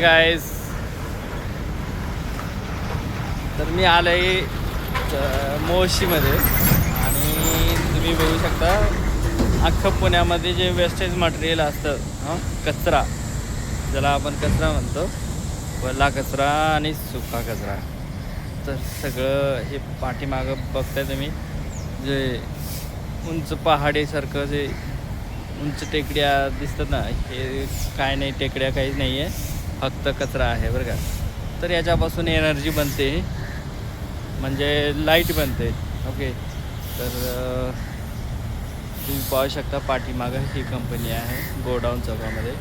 Guys तर मी आलोय मोशीमध्ये आणि तुम्ही बघू शकता अख्खं पुण्यामध्ये जे वेस्टेज मटेरियल असतं हं कचरा. ज्याला आपण कचरा म्हणतो. वल्ला कचरा आणि सुका कचरा. तर सगळं हे पाठीमागं बघताय तुम्ही. जे उंच पहाडीसारखं जे उंच टेकड्या दिसतात ना हे काय नाही टेकड्या काहीच नाही आहे फक्त कचरा आहे बरं का. तर याच्यापासून एनर्जी बनते. म्हणजे लाइट बनते. ओके. तर तुम्ही पाहू शकता पाठीमागं ही कंपनी आहे गोडाऊन चौकामध्ये.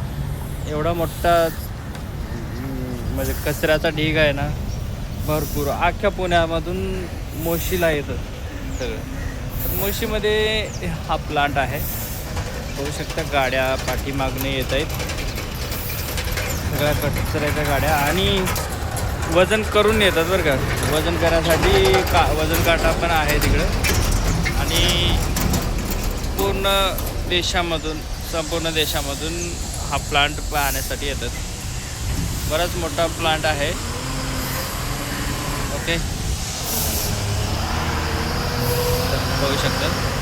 एवढा मोठा म्हणजे कचऱ्याचा ढीग आहे ना भरपूर. अख्ख्या पुण्यामधून मोशीला येतं सगळं. तर मोशीमध्ये हा प्लांट आहे. बघू शकता गाड्या पाठीमागणे येत आहेत. सगळ्या कचऱ्याच्या गाड्या आणि वजन करून येतात बरं का. वजन करण्यासाठी का वजन काटा पण आहे तिकडं. आणि पूर्ण देशामधून संपूर्ण देशामधून हा प्लांट पाहण्यासाठी येतात. बराच मोठा प्लांट आहे. ओके बघू शकतात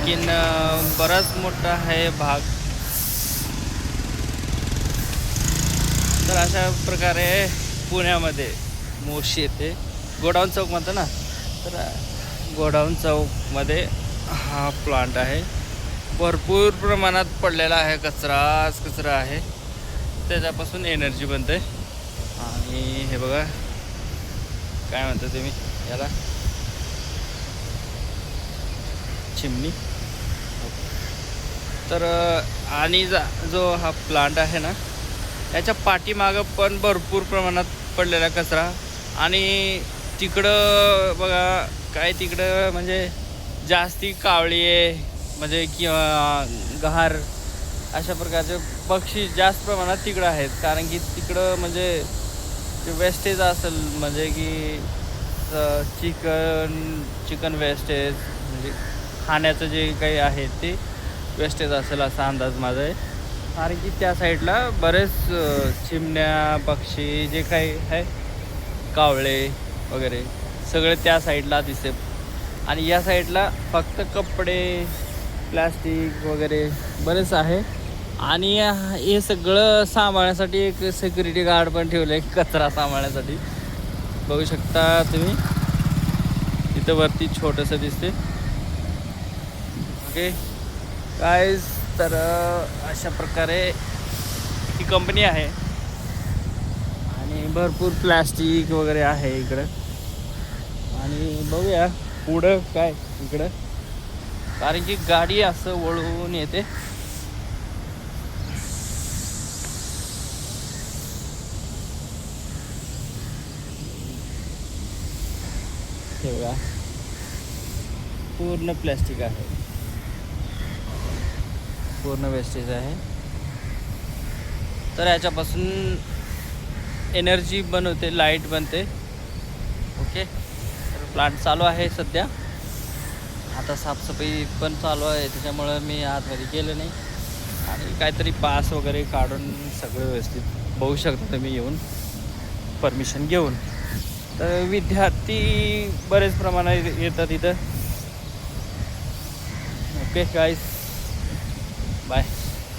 आणखीन बराच मोठा आहे भाग. तर अशा प्रकारे पुण्यामध्ये मोशी येते. गोडाऊन चौक म्हणतो ना? तर गोडाऊन चौकमध्ये हा प्लांट आहे. भरपूर प्रमाणात पडलेला आहे कचराच कचरा आहे. त्याच्यापासून एनर्जी बनते. आणि हे बघा काय म्हणता तुम्ही याला? चिमणी. तर आणि जा जो हा प्लांट आहे ना याच्या पाठीमागं पण भरपूर प्रमाणात पडलेला कचरा. आणि तिकडं बघा काय तिकडं म्हणजे जास्ती कावळी आहे म्हणजे किंवा गहार अशा प्रकारचे पक्षी जास्त प्रमाणात तिकडं आहेत. कारण की तिकडं म्हणजे वेस्टेज असेल म्हणजे की चिकन चिकन वेस्टेज म्हणजे खाण्याचं जे काही आहे ते वेस्टेज असेल असा अंदाज माझा आहे. कारण की त्या साईडला बरेच चिमण्या पक्षी जे काही आहे कावळे वगैरे सगळे त्या साईडला दिसते आणि या साईडला फक्त कपडे प्लास्टिक वगैरे बरेच आहे. आणि हे सगळं सांभाळण्यासाठी एक सिक्युरिटी गार्ड पण ठेवलं आहे कचरा सांभाळण्यासाठी. बघू शकता तुम्ही. तिथं वरती छोटंसं दिसते ओके काय तर अशा प्रकारे ही कंपनी आहे. आणि भरपूर प्लॅस्टिक वगैरे आहे इकडं. आणि बघूया पुढं काय इकडं. कारण की गाडी असं वळून येते. पूर्ण प्लॅस्टिक आहे. पूर्ण वेस्टेज आहे. तर याच्यापासून एनर्जी बनवते लाइट बनते. ओके तर प्लांट चालू आहे सध्या. आता साफसफाई पण चालू आहे त्याच्यामुळं मी आतमध्ये गेलो नाही. आणि काहीतरी पास वगैरे काढून सगळं व्यवस्थित बघू शकता तुम्ही येऊन. परमिशन घेऊन. तर विद्यार्थी बरेच प्रमाणात येतात इथं. ओके गाईस 喂